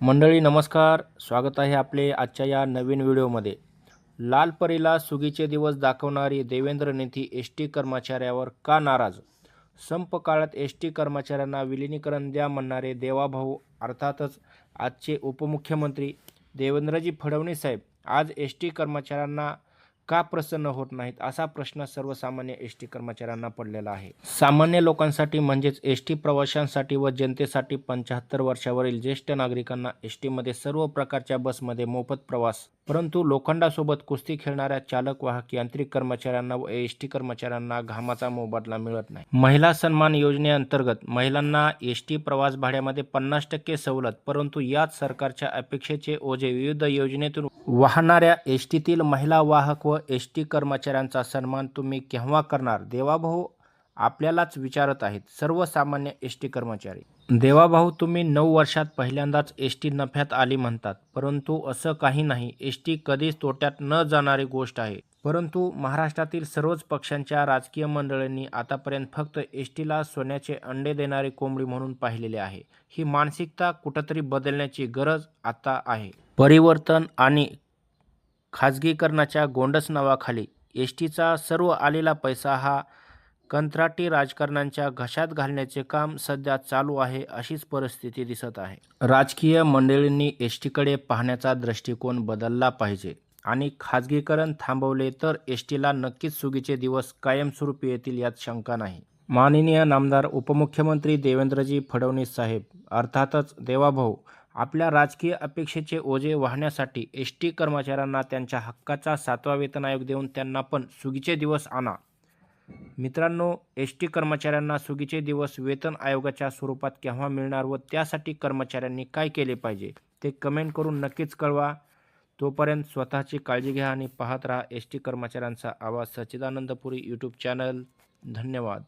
मंडळी नमस्कार. स्वागत आहे आपले आजच्या या नवीन व्हिडिओमध्ये. लाल परीला सुगीचे दिवस दाखवणारी देवेंद्र नेथी एस टी कर्मचाऱ्यावर का नाराज? संप काळात एस टी कर्मचाऱ्यांना विलिनीकरण द्या म्हणणारे देवाभाऊ अर्थातच आजचे उपमुख्यमंत्री देवेंद्रजी फडणवीस साहेब आज एस टी कर्मचाऱ्यांना का प्रसन्न होत नाहीत असा प्रश्न सर्वसामान्य एस टी कर्मचाऱ्यांना पडलेला आहे. सामान्य लोकांसाठी म्हणजेच एस टी प्रवाशांसाठी व जनतेसाठी पंच्याहत्तर वर्षावरील ज्येष्ठ नागरिकांना एस टीमध्ये सर्व प्रकारच्या बसमध्ये मोफत प्रवास परंतु लोखंडासोबत कुस्ती खेळणाऱ्या चालक वाहक यांत्रिक कर्मचाऱ्यांना व एस टी कर्मचाऱ्यांना घामाचा मोबदला मिळत नाही. महिला सन्मान योजनेअंतर्गत महिलांना एस टी प्रवास भाड्यामध्ये पन्नास टक्के सवलत परंतु याच सरकारच्या अपेक्षेचे ओझे विविध योजनेतून वाहणाऱ्या एस टीतील महिला वाहक व एस टी कर्मचाऱ्यांचा सन्मान तुम्ही केव्हा करणार? देवाभाऊ आपल्यालाच विचारत आहेत सर्वसामान्य एस टी कर्मचारी. देवाभाऊ तुम्ही नऊ वर्षात पहिल्यांदाच एस टी नफ्यात आली म्हणतात. परंतु असं काही नाही. एस टी कधीच तोट्यात न जाणारी गोष्ट आहे. परंतु महाराष्ट्रातील सर्वच पक्षांच्या राजकीय मंडळींनी आतापर्यंत फक्त एस टीला सोन्याचे अंडे देणारी कोंबडी म्हणून पाहिलेले आहे. ही मानसिकता कुठंतरी बदलण्याची गरज आता आहे. परिवर्तन आणि खाजगीकरणाच्या गोंडस नावाखाली एस टीचा सर्व आलेला पैसा हा कंत्राटी राजकारण्यांच्या घशात घालण्याचे काम सध्या चालू आहे अशीच परिस्थिती दिसत आहे. राजकीय मंडळींनी एस टीकडे पाहण्याचा दृष्टिकोन बदलला पाहिजे आणि खाजगीकरण थांबवले तर एस टीला नक्कीच सुगीचे दिवस कायमस्वरूपी येतील यात शंका नाही. माननीय नामदार उपमुख्यमंत्री देवेंद्रजी फडणवीस साहेब अर्थातच देवाभाऊ आपल्या राजकीय अपेक्षेचे ओझे वाहण्यासाठी एस टी कर्मचाऱ्यांना त्यांच्या हक्काचा सातवा वेतन आयोग देऊन त्यांना पण सुगीचे दिवस आणा. मित्रांनो एस टी कर्मचाऱ्यांना सुगीचे दिवस वेतन आयोगाच्या स्वरूपात केव्हा मिळणार व त्यासाठी कर्मचाऱ्यांनी काय केले पाहिजे ते कमेंट करून नक्कीच कळवा. तोपर्यंत स्वतःची काळजी घ्या आणि पाहत राहा एस टी कर्मचाऱ्यांचा आवाज सच्चिदानंदपुरी यूट्यूब चॅनल धन्यवाद.